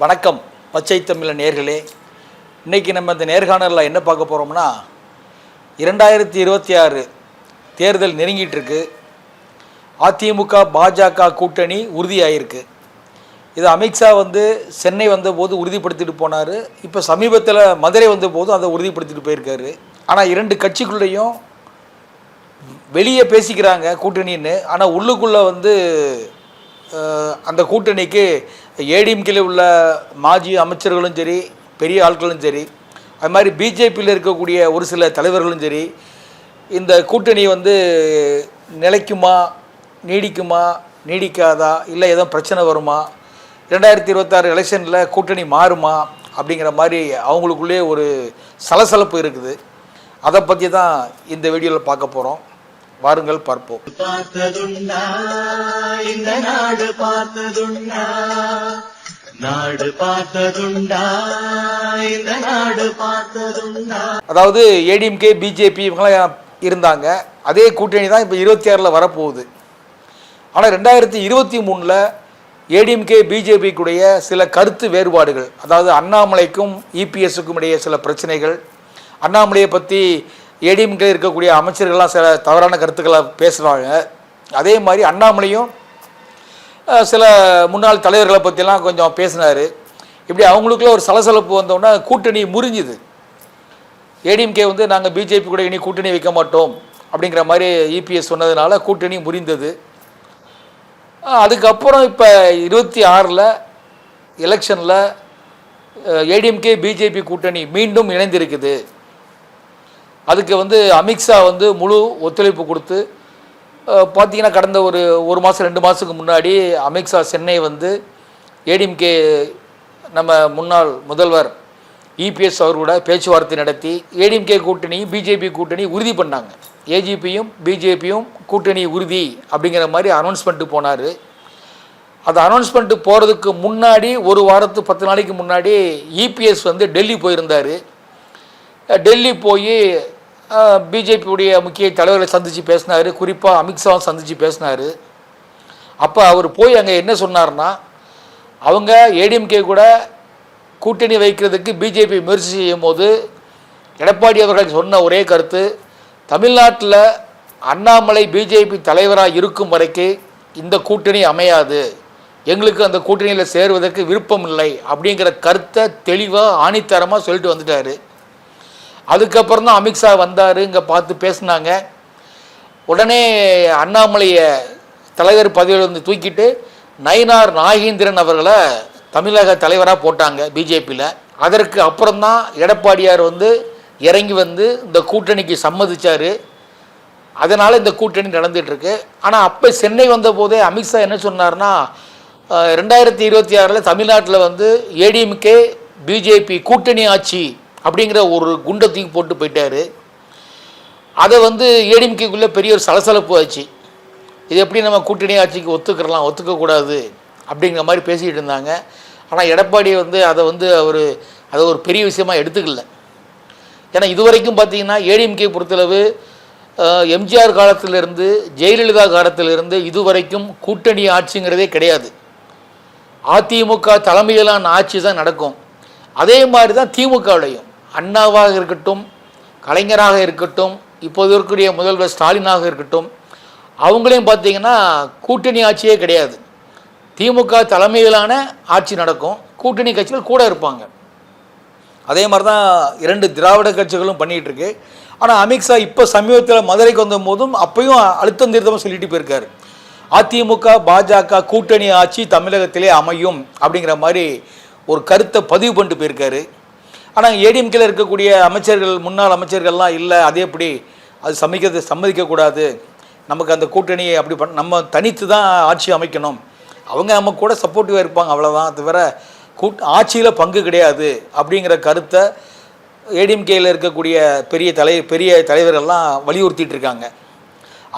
வணக்கம். பச்சை தமிழ நேர்களே இன்றைக்கி நம்ம இந்த நேர்காணலில் என்ன பார்க்க போகிறோம்னா இரண்டாயிரத்தி இருபத்தி ஆறு தேர்தல் நெருங்கிட்டுருக்கு. அதிமுக பாஜக கூட்டணி உறுதியாகிருக்கு இது அமித்ஷா வந்து சென்னை வந்தபோது உறுதிப்படுத்திட்டு போனார். இப்போ சமீபத்தில் மதுரை வந்தபோதும் அதை உறுதிப்படுத்திட்டு போயிருக்காரு. ஆனால் இரண்டு கட்சிக்குள்ளேயும் வெளியே பேசிக்கிறாங்க கூட்டணின்னு. ஆனால் உள்ளுக்குள்ளே வந்து அந்த கூட்டணிக்கு ஏடிஎம்கேல உள்ள மாஜி அமைச்சர்களும் சரி பெரிய ஆட்களும் சரி அது மாதிரி பிஜேபியில் இருக்கக்கூடிய ஒரு சில தலைவர்களும் சரி இந்த கூட்டணி வந்து நிலைக்குமா நீடிக்குமா நீடிக்காதா இல்லை ஏதோ பிரச்சனை வருமா ரெண்டாயிரத்தி இருபத்தாறு எலெக்ஷனில் கூட்டணி மாறுமா அப்படிங்கிற மாதிரி அவங்களுக்குள்ளே ஒரு சலசலப்பு இருக்குது. அதை பற்றி தான் இந்த வீடியோவில் பார்க்க போகிறோம் வாருங்கள் பார்ப்போம். பார்த்ததுண்டா இந்த நாடு பார்த்ததுண்டா நாடு பார்த்ததுண்டா இந்த நாடு பார்த்ததுண்டா. அதாவது ஏடிஎம்கே பிஜேபி இவங்களாம் இருந்தாங்க. அதே கூட்டணி தான் இப்போ இருபத்தி ஆறில் வரப்போகுது. ஆனால் ரெண்டாயிரத்தி இருபத்தி மூணில் ஏடிஎம்கே பிஜேபிக்குடைய சில கருத்து வேறுபாடுகள் அதாவது அண்ணாமலைக்கும் இபிஎஸ்க்கும் இடையே சில பிரச்சனைகள் அண்ணாமலையை பற்றி ஏடிஎம்கே இருக்கக்கூடிய அமைச்சர்கள்லாம் சில தவறான கருத்துக்களை பேசுகிறாங்க அதே மாதிரி அண்ணாமலையும் சில முன்னாள் தலைவர்களை பற்றிலாம் கொஞ்சம் பேசினார். இப்படி அவங்களுக்குள்ள ஒரு சலசலப்பு வந்தோன்னா கூட்டணி முறிஞ்சுது. ஏடிஎம்கே வந்து நாங்கள் பிஜேபி கூட இனி கூட்டணி வைக்க மாட்டோம் அப்படிங்கிற மாதிரி இபிஎஸ் சொன்னதுனால கூட்டணி முறிந்தது. அதுக்கப்புறம் இப்போ இருபத்தி ஆறில் எலெக்ஷனில் ஏடிஎம்கே பிஜேபி கூட்டணி மீண்டும் இணைந்திருக்குது. அதுக்கு வந்து அமித்ஷா வந்து முழு ஒத்துழைப்பு கொடுத்து பார்த்தீங்கன்னா கடந்த ஒரு ஒரு மாதம் ரெண்டு மாதத்துக்கு முன்னாடி அமித்ஷா சென்னை வந்து ஏடிஎம்கே நம்ம முன்னாள் முதல்வர் இபிஎஸ் அவர்களோட பேச்சுவார்த்தை நடத்தி ஏடிஎம்கே கூட்டணி பிஜேபி கூட்டணி உறுதி பண்ணாங்க. ஏஜிபியும் பிஜேபியும் கூட்டணி உறுதி அப்படிங்கிற மாதிரி அனௌன்ஸ் பண்ணிட்டு போனார். அது அனௌன்ஸ் பண்ணிட்டு போகிறதுக்கு முன்னாடி ஒரு வாரத்து பத்து நாளைக்கு முன்னாடி இபிஎஸ் வந்து டெல்லி போயிருந்தார். டெல்லி போய் பிஜேபியுடைய முக்கிய தலைவர்களை சந்தித்து பேசினார். குறிப்பாக அமித்ஷாவும் சந்தித்து பேசினார். அப்போ அவர் போய் அங்கே என்ன சொன்னார்னா அவங்க ஏடிஎம்கே கூட கூட்டணி வைக்கிறதுக்கு பிஜேபி முயற்சி செய்யும் போது எடப்பாடி அவர்கள் சொன்ன ஒரே கருத்து தமிழ்நாட்டில் அண்ணாமலை பிஜேபி தலைவராக இருக்கும் வரைக்கும் இந்த கூட்டணி அமையாது. எங்களுக்கு அந்த கூட்டணியில் சேருவதற்கு விருப்பம் இல்லை அப்படிங்கிற கருத்தை தெளிவாக ஆணித்தரமாக சொல்லிட்டு வந்துட்டாரு. அதுக்கப்புறம் தான் அமித்ஷா வந்தார் இங்கே பார்த்து பேசினாங்க. உடனே அண்ணாமலையை தலைவர் பதவியில் வந்து தூக்கிட்டு நயினார் நாகேந்திரன் அவர்களை தமிழக தலைவராக போட்டாங்க பிஜேபியில். அதற்கு அப்புறம்தான் எடப்பாடியார் வந்து இறங்கி வந்து இந்த கூட்டணிக்கு சம்மதிச்சார். அதனால் இந்த கூட்டணி நடந்துகிட்ருக்கு ஆனால் அப்போ சென்னை வந்த போதே அமித்ஷா என்ன சொன்னார்னா ரெண்டாயிரத்தி இருபத்தி ஆறில் தமிழ்நாட்டில் வந்து ஏடிஎம்கே பிஜேபி கூட்டணி ஆட்சி அப்படிங்கிற ஒரு குண்டை தூக்கி போட்டு போயிட்டார். அதை வந்து ஏடிஎம்கேக்குள்ளே பெரிய ஒரு சலசலப்பு ஆச்சு. இது எப்படி நம்ம கூட்டணி ஆட்சிக்கு ஒத்துக்கிறலாம் ஒத்துக்கக்கூடாது அப்படிங்கிற மாதிரி பேசிக்கிட்டு இருந்தாங்க. ஆனால் எடப்பாடி வந்து அதை வந்து அவர் அதை ஒரு பெரிய விஷயமா எடுத்துக்கல. ஏன்னா இது வரைக்கும் பார்த்தீங்கன்னா ஏடிஎம்கே பொறுத்தளவு எம்ஜிஆர் காலத்திலிருந்து ஜெயலலிதா காலத்திலிருந்து இதுவரைக்கும் கூட்டணி ஆட்சிங்கிறதே கிடையாது. அதிமுக தலைமையிலான ஆட்சி தான் நடக்கும். அதே மாதிரி தான் திமுகவுடையும் அண்ணாவாக இருக்கட்டும் கலைஞராக இருக்கட்டும் இப்போது இருக்கக்கூடிய முதல்வர் ஸ்டாலினாக இருக்கட்டும் அவங்களையும் பார்த்தீங்கன்னா கூட்டணி ஆட்சியே கிடையாது. திமுக தலைமையிலான ஆட்சி நடக்கும். கூட்டணி கட்சிகள் கூட இருப்பாங்க. அதே மாதிரி தான் இரண்டு திராவிட கட்சிகளும் பண்ணிகிட்ருக்கு ஆனால் அமித்ஷா இப்போ சமீபத்தில் மதுரைக்கு வந்த போதும் அப்பையும் அழுத்தம் திருத்தமாக சொல்லிட்டு போயிருக்காரு. அதிமுக பாஜக கூட்டணி ஆட்சி தமிழகத்திலே அமையும் அப்படிங்கிற மாதிரி ஒரு கருத்தை பதிவு பண்ணிட்டு போயிருக்காரு. ஆனால் ஏடிஎம்கேல இருக்கக்கூடிய அமைச்சர்கள் முன்னாள் அமைச்சர்கள்லாம் இல்லை அது எப்படி? அது சமைக்கிறது சம்மதிக்கக்கூடாது நமக்கு அந்த கூட்டணியை அப்படி பண்ண நம்ம தனித்து தான் ஆட்சி அமைக்கணும். அவங்க நம்ம கூட சப்போர்ட்டிவாக இருப்பாங்க அவ்வளோதான் தவிர கூட் ஆட்சியில் பங்கு கிடையாது. அப்படிங்கிற கருத்தை ஏடிஎம்கேயில் இருக்கக்கூடிய பெரிய தலை பெரிய தலைவர்கள்லாம் வலியுறுத்திட்டு இருக்காங்க.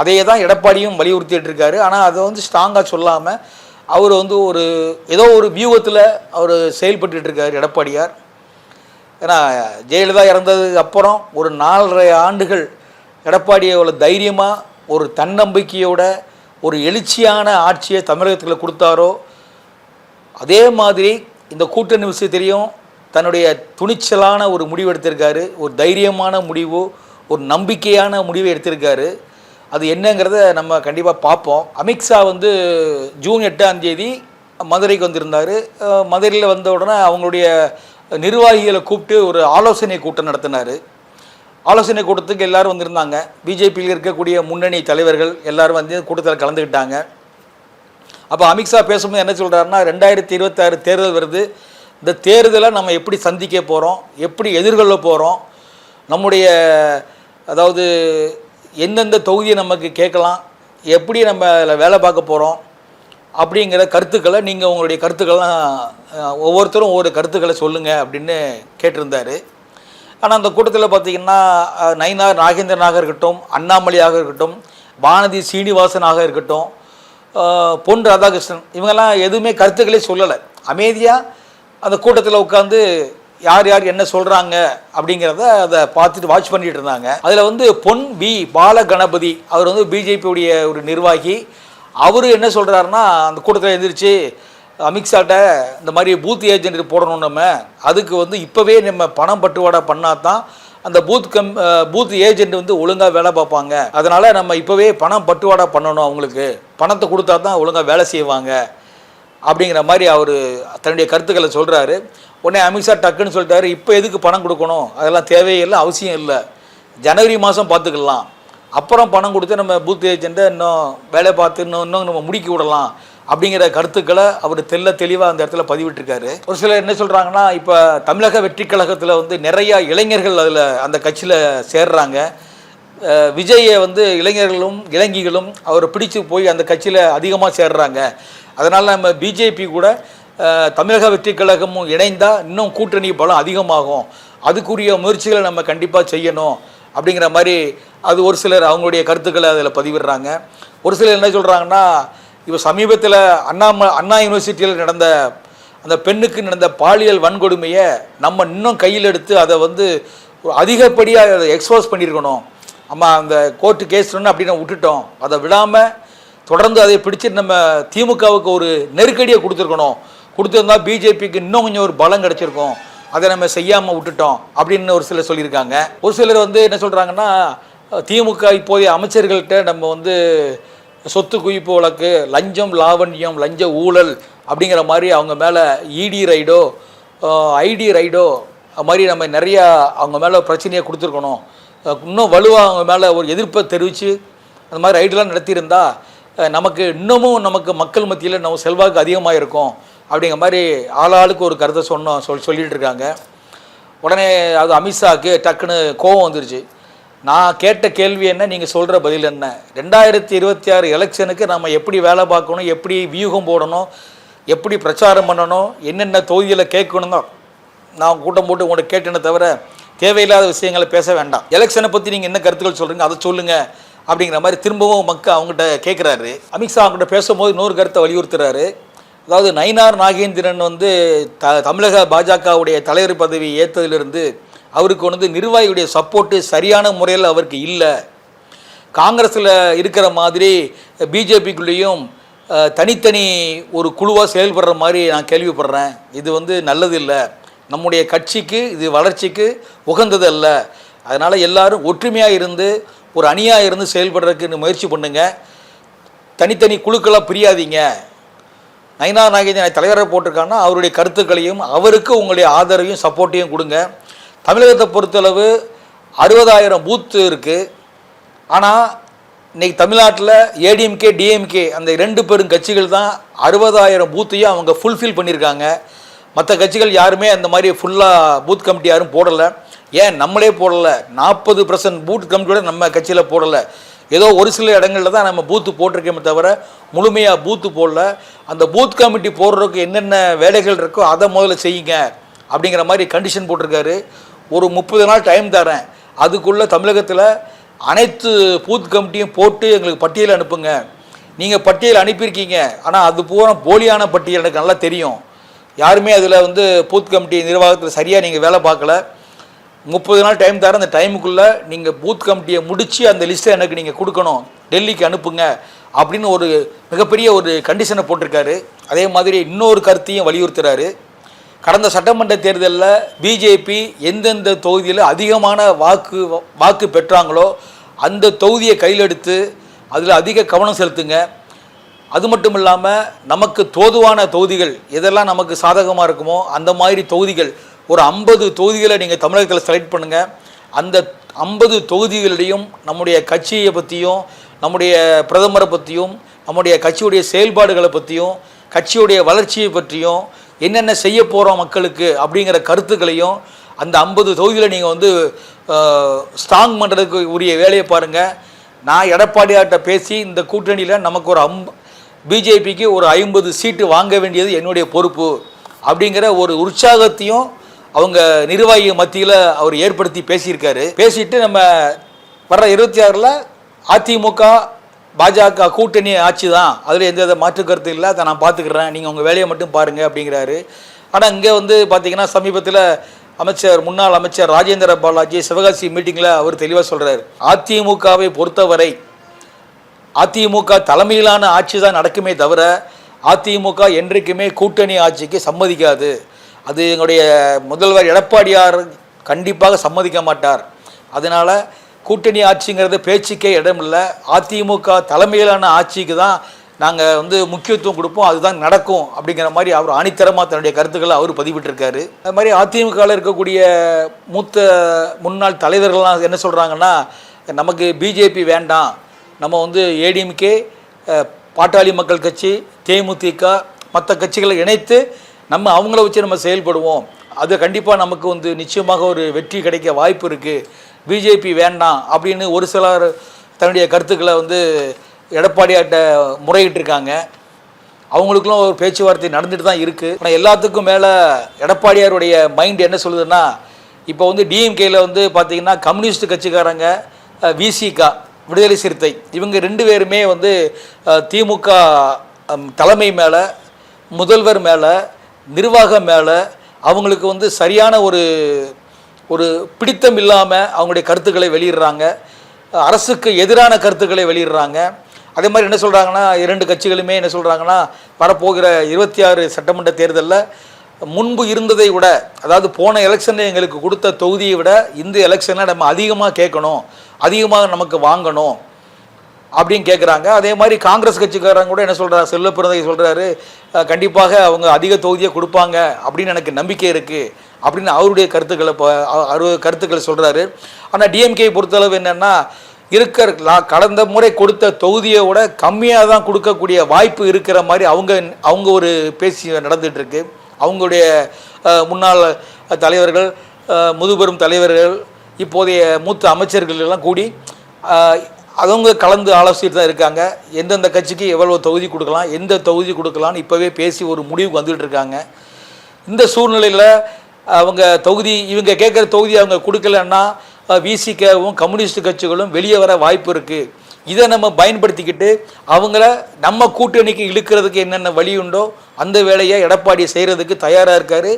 அதையே தான் எடப்பாடியும் வலியுறுத்திட்டு இருக்காரு. ஆனால் அதை வந்து ஸ்ட்ராங்காக சொல்லாமல் அவர் வந்து ஒரு ஏதோ ஒரு வியூகத்தில் அவர் செயல்பட்டு இருக்காரு எடப்பாடியார். ஏன்னா ஜெயலலிதா இறந்ததுக்கு அப்புறம் ஒரு நாலரை ஆண்டுகள் எடப்பாடியோட தைரியமாக ஒரு தன்னம்பிக்கையோட ஒரு எழுச்சியான ஆட்சியை தமிழகத்தில் கொடுத்தாரோ அதே மாதிரி இந்த கூட்டணி விஷயத்திலையும் தன்னுடைய துணிச்சலான ஒரு முடிவு எடுத்திருக்காரு ஒரு தைரியமான முடிவு ஒரு நம்பிக்கையான முடிவை எடுத்திருக்காரு. அது என்னங்கிறத நம்ம கண்டிப்பாக பார்ப்போம். அமித்ஷா வந்து ஜூன் எட்டாம் தேதி மதுரைக்கு வந்திருந்தார். மதுரையில் வந்த உடனே அவங்களுடைய நிர்வாகிகளை கூப்பிட்டு ஒரு ஆலோசனை கூட்டம் நடத்தினார். ஆலோசனை கூட்டத்துக்கு எல்லாரும் வந்திருந்தாங்க. பிஜேபியில் இருக்கக்கூடிய முன்னணி தலைவர்கள் எல்லாரும் வந்து கூட்டத்தில் கலந்துக்கிட்டாங்க அப்போ அமித்ஷா பேசும்போது என்ன சொல்கிறாருன்னா ரெண்டாயிரத்தி இருபத்தாறு தேர்தல் வருது. இந்த தேர்தலை நம்ம எப்படி சந்திக்க போகிறோம் எப்படி எதிர்கொள்ள போகிறோம் நம்முடைய அதாவது எந்தெந்த தொகுதியை நமக்கு கேட்கலாம்? எப்படி நம்ம அதில் வேலை பார்க்க போகிறோம் அப்படிங்கிற கருத்துக்களை நீங்கள் உங்களுடைய கருத்துக்கள்லாம் ஒவ்வொருத்தரும் ஒவ்வொரு கருத்துக்களை சொல்லுங்கள் அப்படின்னு கேட்டிருந்தாரு. ஆனால் அந்த கூட்டத்தில் பார்த்தீங்கன்னா நயினார் நாகேந்திரனாக இருக்கட்டும் அண்ணாமலையாக இருக்கட்டும் வானதி சீனிவாசனாக இருக்கட்டும் பொன் ராதாகிருஷ்ணன் இவங்கெல்லாம் எதுவுமே கருத்துக்களே சொல்லலை. அமைதியாக அந்த கூட்டத்தில் உட்காந்து யார் யார் என்ன சொல்கிறாங்க அப்படிங்கிறத அதை பார்த்துட்டு வாட்ச் பண்ணிகிட்டு இருந்தாங்க. அதில் வந்து பொன் பி பாலகணபதி அவர் வந்து பிஜேபியுடைய ஒரு நிர்வாகி. அவர் என்ன சொல்கிறாருன்னா அந்த கூட்டத்தில் எழுந்திரிச்சு அமித்ஷாட்ட இந்த மாதிரி பூத் ஏஜென்ட் போடணும் நம்ம. அதுக்கு வந்து இப்போவே நம்ம பணம் பட்டுவாடா பண்ணால் தான் அந்த பூத் கம் பூத் ஏஜென்ட் வந்து ஒழுங்காக வேலை பார்ப்பாங்க. அதனால் நம்ம இப்போவே பணம் பட்டுவாடா பண்ணணும் அவங்களுக்கு. பணத்தை கொடுத்தா தான் ஒழுங்காக வேலை செய்வாங்க. அப்படிங்கிற மாதிரி அவர் தன்னுடைய கருத்துக்களை சொல்கிறாரு உடனே அமித்ஷா டக்குன்னு சொல்லிட்டாரு இப்போ எதுக்கு பணம் கொடுக்கணும்? அதெல்லாம் தேவையில்லை அவசியம் இல்லை. ஜனவரி மாதம் பார்த்துக்கலாம் அப்புறம் பணம் கொடுத்து நம்ம பூத் ஏஜெண்ட்டை இன்னும் வேலை பார்த்து இன்னும் இன்னும் நம்ம முடிக்க விடலாம் அப்படிங்கிற கருத்துக்களை அவர் தெல்ல தெளிவாக அந்த இடத்துல பதிவிட்டிருக்காரு. ஒரு சிலர் என்ன சொல்கிறாங்கன்னா இப்போ தமிழக வெற்றி கழகத்தில் வந்து நிறையா இளைஞர்கள் அதில் அந்த கட்சியில் சேர்றாங்க. விஜயை வந்து இளைஞர்களும் இளைஞிகளும் அவரை பிடிச்சு போய் அந்த கட்சியில் அதிகமாக சேர்றாங்க. அதனால் நம்ம பிஜேபி கூட தமிழக வெற்றி கழகமும் இணைந்தால் இன்னும் கூட்டணி பலம் அதிகமாகும். அதுக்குரிய முயற்சிகளை நம்ம கண்டிப்பாக செய்யணும். அப்படிங்கிற மாதிரி அது ஒரு சிலர் அவங்களுடைய கருத்துக்களை அதில் பதிவிடுறாங்க. ஒரு சிலர் என்ன சொல்கிறாங்கன்னா இப்போ சமீபத்தில் அண்ணாம அண்ணா யூனிவர்சிட்டியில் நடந்த அந்த பெண்ணுக்கு நடந்த பாலியல் வன்கொடுமையை நம்ம இன்னும் கையில் எடுத்து அதை வந்து ஒரு அதிகப்படியாக அதை எக்ஸ்போஸ் பண்ணியிருக்கணும். நம்ம அந்த கோர்ட்டு கேஸ் அப்படின்னு விட்டுட்டோம். அதை விடாமல் தொடர்ந்து அதை பிடிச்சி நம்ம திமுகவுக்கு ஒரு நெருக்கடியை கொடுத்துருக்கணும். கொடுத்துருந்தா பிஜேபிக்கு இன்னும் கொஞ்சம் ஒரு பலம் கிடச்சிருக்கும். அதை நம்ம செய்யாமல் விட்டுட்டோம் அப்படின்னு ஒரு சிலர் சொல்லியிருக்காங்க. ஒரு சிலர் வந்து என்ன சொல்கிறாங்கன்னா திமுக இப்போதைய அமைச்சர்கள்ட்ட நம்ம வந்து சொத்து குவிப்பு வழக்கு லஞ்சம் லாவண்யம் லஞ்ச ஊழல் அப்படிங்கிற மாதிரி அவங்க மேலே இடி ரைடோ ஐடி ரைடோ அது மாதிரி நம்ம நிறையா அவங்க மேலே பிரச்சனையை கொடுத்துருக்கணும். இன்னும் வலுவாக அவங்க மேலே ஒரு எதிர்ப்பை தெரிவித்து அந்த மாதிரி ரைடெலாம் நடத்தியிருந்தா நமக்கு இன்னமும் நமக்கு மக்கள் மத்தியில் நம்ம செல்வாக்கு அதிகமாக இருக்கும் அப்படிங்கிற மாதிரி ஆளாளுக்கு ஒரு கருத்தை சொன்னோம் சொல் சொல்லிகிட்டு இருக்காங்க. உடனே அது அமித்ஷாவுக்கு டக்குன்னு கோவம் வந்துருச்சு. நான் கேட்ட கேள்வி என்ன நீங்கள் சொல்கிற பதில் என்ன? ரெண்டாயிரத்தி இருபத்தி ஆறு எலெக்ஷனுக்கு நம்ம எப்படி வேலை பார்க்கணும் எப்படி வியூகம் போடணும் எப்படி பிரச்சாரம் பண்ணணும் என்னென்ன தொகுதியில் கேட்கணும் தான் நான் கூட்டம் போட்டு உங்கள்கிட்ட கேட்டேனே தவிர தேவையில்லாத விஷயங்களை பேச வேண்டாம். எலெக்ஷனை பற்றி நீங்கள் என்ன கருத்துக்கள் சொல்கிறீங்க அதை சொல்லுங்கள் அப்படிங்கிற மாதிரி திரும்பவும் மக்கள் அவங்ககிட்ட கேட்குறாரு அமித்ஷா அவங்ககிட்ட பேசும்போது இன்னொரு கருத்தை வலியுறுத்துறாரு. அதாவது நயினார் நாகேந்திரன் வந்து த தமிழக பாஜகவுடைய தலைவர் பதவி ஏற்றதிலிருந்து அவருக்கு வந்து நிர்வாகியுடைய சப்போர்ட்டு சரியான முறையில் அவருக்கு இல்லை. காங்கிரஸில் இருக்கிற மாதிரி பிஜேபிக்குள்ளேயும் தனித்தனி ஒரு குழுவாக செயல்படுற மாதிரி நான் கேள்விப்படுறேன். இது வந்து நல்லது இல்லை. நம்முடைய கட்சிக்கு இது வளர்ச்சிக்கு உகந்தது அல்ல. அதனால் எல்லாரும் ஒற்றுமையாக இருந்து ஒரு அணியாக இருந்து செயல்படுறதுக்கு முயற்சி பண்ணுங்கள் தனித்தனி குழுக்களாக பிரியாதீங்க. நயினா நாகேந்திரன் தலைவரை போட்டிருக்காங்கன்னா அவருடைய கருத்துக்களையும் அவருக்கு உங்களுடைய ஆதரவையும் சப்போர்ட்டையும் கொடுங்க. தமிழகத்தை பொறுத்தளவு அறுபதாயிரம் பூத்து இருக்குது ஆனால் இன்றைக்கி தமிழ்நாட்டில் ஏடிஎம்கே டிஎம்கே அந்த ரெண்டு பெரும் கட்சிகள் தான் அறுபதாயிரம் பூத்தையும் அவங்க ஃபுல்ஃபில் பண்ணியிருக்காங்க. மற்ற கட்சிகள் யாருமே அந்த மாதிரி ஃபுல்லாக பூத் கமிட்டி யாரும் போடலை. ஏன்? நம்மளே போடலை. நாற்பது பர்சன்ட் பூத் கமிட்டியோட நம்ம கட்சியில் போடலை. ஏதோ ஒரு சில இடங்களில் தான் நம்ம பூத்து போட்டிருக்கோமே தவிர முழுமையாக பூத்து போடல. அந்த பூத் கமிட்டி போடுறதுக்கு என்னென்ன வேலைகள் இருக்கோ அதை முதல்ல செய்யுங்க அப்படிங்கிற மாதிரி கண்டிஷன் போட்டிருக்காரு. ஒரு முப்பது நாள் டைம் தரேன். அதுக்குள்ளே தமிழகத்தில் அனைத்து பூத் கமிட்டியும் போட்டு எங்களுக்கு பட்டியல் அனுப்புங்க. நீங்கள் பட்டியல் அனுப்பியிருக்கீங்க. ஆனால் அது பூரா போலியான பட்டியல். எனக்கு நல்லா தெரியும். யாருமே அதில் வந்து பூத் கமிட்டி நிர்வாகத்தில் சரியாக நீங்கள் வேலை பார்க்கல. முப்பது நாள் டைம் தர அந்த டைமுக்குள்ளே நீங்கள் பூத் கமிட்டியை முடித்து அந்த லிஸ்ட்டை எனக்கு நீங்கள் கொடுக்கணும். டெல்லிக்கு அனுப்புங்க அப்படின்னு ஒரு மிகப்பெரிய ஒரு கண்டிஷனை போட்டிருக்காரு. அதே மாதிரி இன்னொரு கருத்தையும் வலியுறுத்துகிறாரு கடந்த சட்டமன்ற தேர்தலில் பிஜேபி எந்தெந்த தொகுதியில் அதிகமான வாக்கு வாக்கு பெற்றாங்களோ அந்த தொகுதியை கையில் எடுத்து அதில் அதிக கவனம் செலுத்துங்க. அது மட்டும் இல்லாமல் நமக்கு தோதுவான தொகுதிகள் எதெல்லாம் நமக்கு சாதகமாக இருக்குமோ அந்த மாதிரி தொகுதிகள் ஒரு ஐம்பது தொகுதிகளை நீங்கள் தமிழகத்தில் செலக்ட் பண்ணுங்கள் அந்த ஐம்பது தொகுதிகளிடையும் நம்முடைய கட்சியை பற்றியும் நம்முடைய பிரதமரை பற்றியும் நம்முடைய கட்சியுடைய செயல்பாடுகளை பற்றியும் கட்சியுடைய வளர்ச்சியை பற்றியும் என்னென்ன செய்ய போகிறோம் மக்களுக்கு அப்படிங்கிற கருத்துக்களையும் அந்த ஐம்பது தொகுதியில் நீங்கள் வந்து ஸ்ட்ராங் பண்ணுறதுக்கு உரிய வேலையை பாருங்கள் நான் எடப்பாடியார்கிட்ட பேசி இந்த கூட்டணியில் நமக்கு ஒரு அம் பிஜேபிக்கு ஒரு ஐம்பது சீட்டு வாங்க வேண்டியது என்னுடைய பொறுப்பு அப்படிங்கிற ஒரு உற்சாகத்தையும் அவங்க நிர்வாகி மத்தியில் அவர் ஏற்படுத்தி பேசியிருக்காரு. பேசிட்டு நம்ம வர்ற இருபத்தி ஆறில் அதிமுக பாஜக கூட்டணி ஆட்சி தான் அதில் எந்த வித மாற்று கருத்து இல்லை. அதை நான் பார்த்துக்கிறேன். நீங்கள் உங்கள் வேலையை மட்டும் பாருங்கள் அப்படிங்கிறாரு. ஆனால் இங்கே வந்து பார்த்தீங்கன்னா சமீபத்தில் அமைச்சர் முன்னாள் அமைச்சர் ராஜேந்திர பாலாஜி சிவகாசி மீட்டிங்கில் அவர் தெளிவாக சொல்கிறார் அதிமுகவை பொறுத்தவரை அதிமுக தலைமையிலான ஆட்சி தான் நடக்குமே தவிர அதிமுக என்றைக்குமே கூட்டணி ஆட்சிக்கு சம்மதிக்காது. அது எங்களுடைய முதல்வர் எடப்பாடியார் கண்டிப்பாக சம்மதிக்க மாட்டார். அதனால் கூட்டணி ஆட்சிங்கிறது பேச்சுக்கே இடமில்லை. அதிமுக தலைமையிலான ஆட்சிக்கு தான் நாங்கள் வந்து முக்கியத்துவம் கொடுப்போம். அதுதான் நடக்கும் அப்படிங்கிற மாதிரி அவர் ஆணித்தரமாக தன்னுடைய கருத்துக்களை அவர் பதிவிட்டிருக்காரு. அது மாதிரி அதிமுகவில் இருக்கக்கூடிய மூத்த முன்னாள் தலைவர்கள்லாம் என்ன சொல்கிறாங்கன்னா நமக்கு பிஜேபி வேண்டாம். நம்ம வந்து ஏடிஎம்கே பாட்டாளி மக்கள் கட்சி தேமுதிக மற்ற கட்சிகளை இணைத்து நம்ம அவங்கள வச்சு நம்ம செயல்படுவோம். அது கண்டிப்பாக நமக்கு வந்து நிச்சயமாக ஒரு வெற்றி கிடைக்க வாய்ப்பு இருக்குது பிஜேபி வேண்டாம் அப்படின்னு ஒரு சிலர் தன்னுடைய கருத்துக்களை வந்து எடப்பாடியார்கிட்ட முறையிட்டிருக்காங்க. அவங்களுக்குலாம் ஒரு பேச்சுவார்த்தை நடந்துட்டு தான் இருக்குது ஆனால் எல்லாத்துக்கும் மேலே எடப்பாடியாருடைய மைண்ட் என்ன சொல்லுதுன்னா இப்போ வந்து டிஎம்கேயில் வந்து பார்த்திங்கன்னா கம்யூனிஸ்ட் கட்சிக்காரங்க விசிகா விடுதலை சிறுத்தை இவங்க ரெண்டு பேருமே வந்து திமுக தலைமை மேலே முதல்வர் மேலே நிர்வாகம் மேலே அவங்களுக்கு வந்து சரியான ஒரு ஒரு பிடித்தம் இல்லாமல் அவங்களுடைய கருத்துக்களை வெளியிடுறாங்க. அரசுக்கு எதிரான கருத்துக்களை வெளியிடுறாங்க. அதே மாதிரி என்ன சொல்கிறாங்கன்னா இரண்டு கட்சிகளுமே என்ன சொல்கிறாங்கன்னா வரப்போகிற இருபத்தி ஆறு சட்டமன்ற தேர்தலில் முன்பு இருந்ததை விட அதாவது போன எலெக்ஷனில் எங்களுக்கு கொடுத்த தொகுதியை விட இந்த எலெக்ஷனில் நம்ம அதிகமாக கேட்கணும். அதிகமாக நமக்கு வாங்கணும். அப்படின்னு கேட்குறாங்க அதே மாதிரி காங்கிரஸ் கட்சிக்காரங்க கூட என்ன சொல்கிறார் செல்ல பிறந்தகை சொல்கிறாரு கண்டிப்பாக அவங்க அதிக தொகுதியை கொடுப்பாங்க அப்படின்னு எனக்கு நம்பிக்கை இருக்குது அப்படின்னு அவருடைய கருத்துக்களை அவரு கருத்துக்களை சொல்கிறாரு ஆனால் டிஎம்கே பொறுத்தளவு என்னென்னா இருக்கிற கடந்த முறை கொடுத்த தொகுதியை விட கம்மியாக தான் கொடுக்கக்கூடிய வாய்ப்பு இருக்கிற மாதிரி அவங்க அவங்க ஒரு பேசி நடந்துகிட்ருக்கு அவங்களுடைய முன்னாள் தலைவர்கள் முதுபெரும் தலைவர்கள் இப்போதைய மூத்த அமைச்சர்கள் எல்லாம் கூடி அவங்க கலந்து ஆலோசிட்டு தான் இருக்காங்க. எந்தெந்த கட்சிக்கு எவ்வளோ தொகுதி கொடுக்கலாம் எந்த தொகுதி கொடுக்கலாம்னு இப்போவே பேசி ஒரு முடிவுக்கு வந்துகிட்டு இருக்காங்க. இந்த சூழ்நிலையில் அவங்க தொகுதி இவங்க கேட்குற தொகுதி அவங்க கொடுக்கலன்னா விசிகவும் கம்யூனிஸ்ட் கட்சிகளும் வெளியே வர வாய்ப்பு இருக்குது இதை நம்ம பயன்படுத்திக்கிட்டு அவங்கள நம்ம கூட்டணிக்கு இழுக்கிறதுக்கு என்னென்ன வழி உண்டோ அந்த வேலையை எடப்பாடி செய்கிறதுக்கு தயாராக இருக்கார்.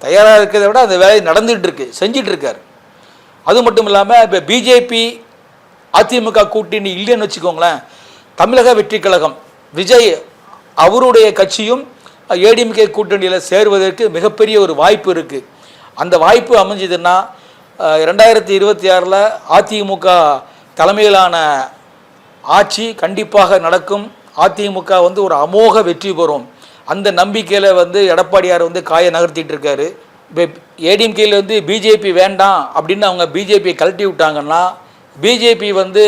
தயாராக இருக்கிறத விட அந்த வேலை நடந்துகிட்டு இருக்கு அது மட்டும் இல்லாமல் இப்போ பிஜேபி அதிமுக கூட்டணி இல்லைன்னு வச்சுக்கோங்களேன் தமிழக வெற்றி கழகம் விஜய் அவருடைய கட்சியும் ஏடிஎம்கே கூட்டணியில் சேருவதற்கு மிகப்பெரிய ஒரு வாய்ப்பு இருக்குது அந்த வாய்ப்பு அமைஞ்சதுன்னா ரெண்டாயிரத்தி இருபத்தி ஆறில் அதிமுக தலைமையிலான ஆட்சி கண்டிப்பாக நடக்கும். அதிமுக வந்து ஒரு அமோக வெற்றி பெறும். அந்த நம்பிக்கையில் வந்து எடப்பாடியார் வந்து காயை நகர்த்திட்டு இருக்காரு. இப்போ வந்து பிஜேபி வேண்டாம் அப்படின்னு அவங்க பிஜேபியை கழட்டி விட்டாங்கன்னா பிஜேபி வந்து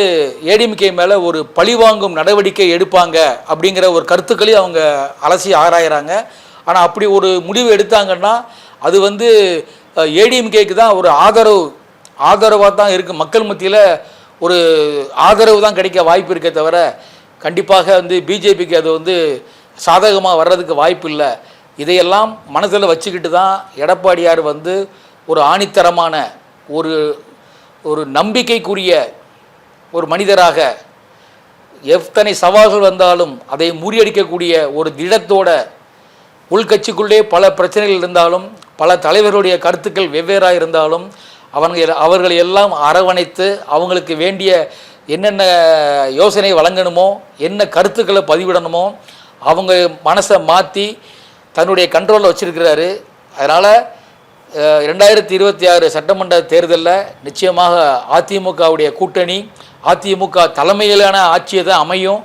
ஏடிஎம்கே மேலே ஒரு பழிவாங்கும் நடவடிக்கை எடுப்பாங்க அப்படிங்கிற ஒரு கருத்துக்களையும் அவங்க அலசி ஆராயிறாங்க. ஆனால் அப்படி ஒரு முடிவு எடுத்தாங்கன்னா அது வந்து ஏடிஎம்கேக்கு தான் ஒரு ஆதரவு ஆதரவாக தான் இருக்குது மக்கள் மத்தியில் ஒரு ஆதரவு தான் கிடைக்க வாய்ப்பு இருக்கே தவிர கண்டிப்பாக வந்து பிஜேபிக்கு அது வந்து சாதகமாக வர்றதுக்கு வாய்ப்பு இல்லை. இதையெல்லாம் மனசில் வச்சுக்கிட்டு தான் எடப்பாடியார் வந்து ஒரு ஆணித்தரமான ஒரு ஒரு நம்பிக்கைக்குரிய ஒரு மனிதராக எத்தனை சவால்கள் வந்தாலும் அதை முறியடிக்கக்கூடிய ஒரு திடத்தோட உள்கட்சிக்குள்ளே பல பிரச்சனைகள் இருந்தாலும் பல தலைவர்களுடைய கருத்துக்கள் வெவ்வேறாக இருந்தாலும் அவங்க அவர்களை எல்லாம் அரவணைத்து அவங்களுக்கு வேண்டிய என்னென்ன யோசனை வழங்கணுமோ என்ன கருத்துக்களை பதிவிடணுமோ அவங்க மனசை மாற்றி தன்னுடைய கண்ட்ரோலில் வச்சிருக்கிறாரு. அதனால் ரெண்டாயிரத்தி இருபத்தி ஆறு சட்டமன்ற தேர்தலில் நிச்சயமாக அதிமுகவுடைய கூட்டணி அதிமுக தலைமையிலான ஆட்சியை தான் அமையும்.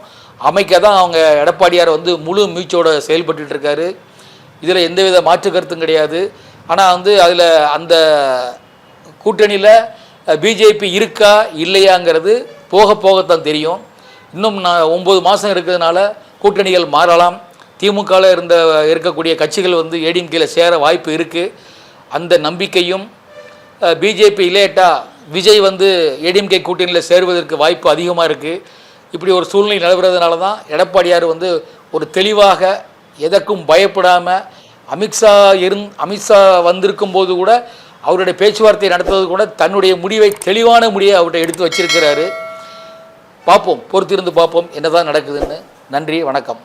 அமைக்க தான் அவங்க எடப்பாடியார் வந்து முழு மீச்சோடு செயல்பட்டு இருக்காரு. இதில் எந்தவித மாற்று கருத்தும் கிடையாது. ஆனால் வந்து அதில் அந்த கூட்டணியில் பிஜேபி இருக்கா இல்லையாங்கிறது போக போகத்தான் தெரியும். இன்னும் நான் ஒம்பது மாதம் இருக்கிறதுனால கூட்டணிகள் மாறலாம். திமுகவில் இருந்த இருக்கக்கூடிய கட்சிகள் வந்து ஏடிஎம்கேல சேர வாய்ப்பு இருக்குது அந்த நம்பிக்கையும் பிஜேபி இல்லேட்டா விஜய் வந்து ஏடிஎம்கே கூட்டணியில் சேருவதற்கு வாய்ப்பு அதிகமாக இருக்குது இப்படி ஒரு சூழ்நிலை நிலவுறதுனால தான் எடப்பாடியார் வந்து ஒரு தெளிவாக எதற்கும் பயப்படாமல் அமித்ஷா இருந் அமித்ஷா வந்திருக்கும் போது கூட அவருடைய பேச்சுவார்த்தை நடத்துவது கூட தன்னுடைய முடிவை தெளிவான முடிவை அவர்கிட்ட எடுத்து வச்சிருக்கிறாரு. பார்ப்போம் பொறுத்திருந்து பார்ப்போம் என்னதான் நடக்குதுன்னு. நன்றி வணக்கம்.